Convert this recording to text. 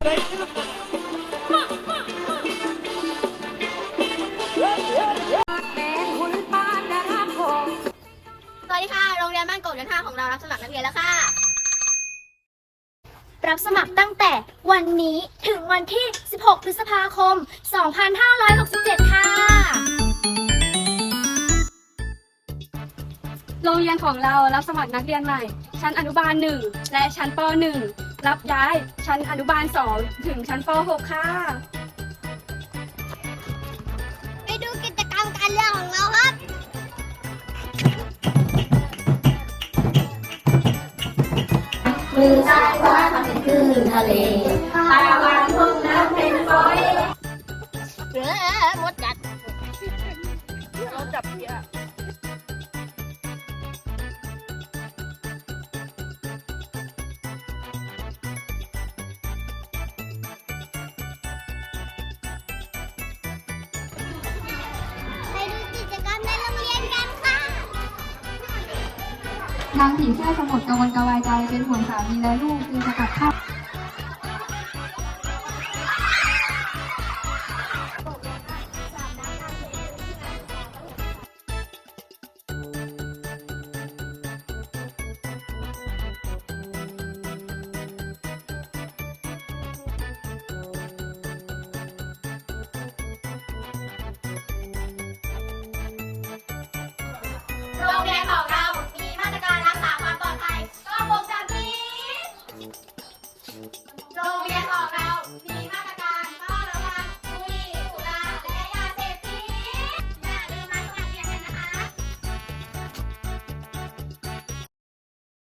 สวัสดีค่ะ โรงเรียนบ้านโกบเดือนห้าของเรารับสมัครนักเรียนแล้วค่ะ รับสมัครตั้งแต่วันนี้ถึงวันที่ 16 พฤษภาคม 2567 ค่ะ โรงเรียนของเรารับสมัครนักเรียนใหม่ ชั้นอนุบาล1และชั้นป .1 รับย้ายชั้นอนุบาล 2 ถึงชั้นป .6 ค่ะ ไปดูกิจกรรมการเรียนของเราครับ มือซ้ายขวาทำเป็นคลื่นทะเลตาวานพวกน้ำเป็นฝอยเรือมดกัดเราจับเพีย นางผีเสื้อสมุดกังวนกระวายใจเป็นห่วงสามีและลูกจึงสกัดข้า